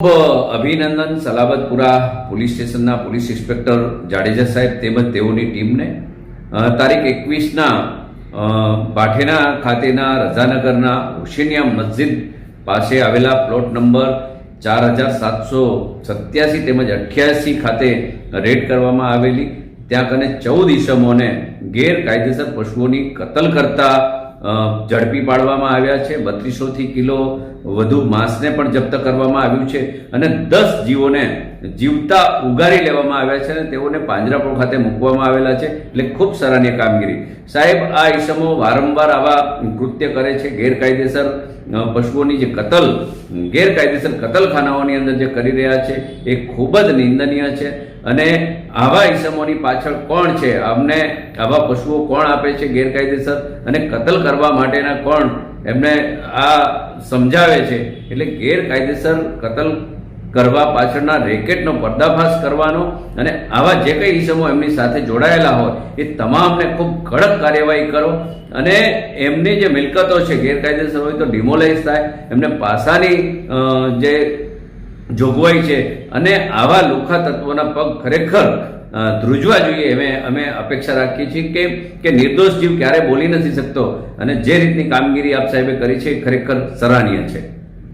અભિનંદન સલાબતપુરા પોલીસ સ્ટેશનના police inspector Jadeja સાહેબ તેમજ તેઓની ટીમને. તારીખ એકવીસના પાઠેના ખાતેના રઝાનગરના હુસેનિયા મસ્જિદ પાસે આવેલા પ્લોટ નંબર ચાર હજાર સાતસો સત્યાસી તેમજ અઠ્યાસી ખાતે રેડ કરવામાં આવેલી. ત્યાં કને ચૌદ ઈસમોને ગેરકાયદેસર પશુઓની કતલ કરતા ઝડપી પાડવામાં આવ્યા છે. બત્રીસોથી કિલો વધુ માંસને પણ જપ્ત કરવામાં આવ્યું છે. અને દસ જીવોને જીવતા ઉગારી લેવામાં આવ્યા છે અને તેઓને પાંજરાપોળ ખાતે મૂકવામાં આવેલા છે. એટલે ખૂબ સરાહનીય કામગીરી. સાહેબ, આ ઈસમો વારંવાર આવા કૃત્ય કરે છે, ગેરકાયદેસર પશુઓની જે કતલ, ગેરકાયદેસર કતલખાનાઓની અંદર જે કરી રહ્યા છે, એ ખૂબ જ નિંદનીય છે. અને આવા ઈસમોની પાછળ કોણ છે? અમને આવા પશુઓ કોણ આપે છે ગેરકાયદેસર? અને કતલ કરવા માટેના કોણ? એમને આ સમજાવે છે. એટલે ગેરકાયદેસર કતલ કરવા પાછળના રેકેટનો પર્દાફાશ કરવાનો અને આવા જે કંઈ ઇસમો એમની સાથે જોડાયેલા હોય, એ તમામને ખૂબ કડક કાર્યવાહી કરો. અને એમની જે મિલકતો છે, ગેરકાયદેસર હોય તો ડિમોલાઇઝ થાય. એમને પાસાની જે જોગવાઈ છે અને આવા લુખા તત્વોના પગ ખરેખર ધ્રુજવા જોઈએ. અમે અમે અપેક્ષા રાખીએ છીએ કે કે નિર્દોષ જીવ ક્યારે બોલી નથી શકતો. અને જે રીતની કામગીરી આપ સાહેબે કરી છે, એ ખરેખર સરાહનીય છે.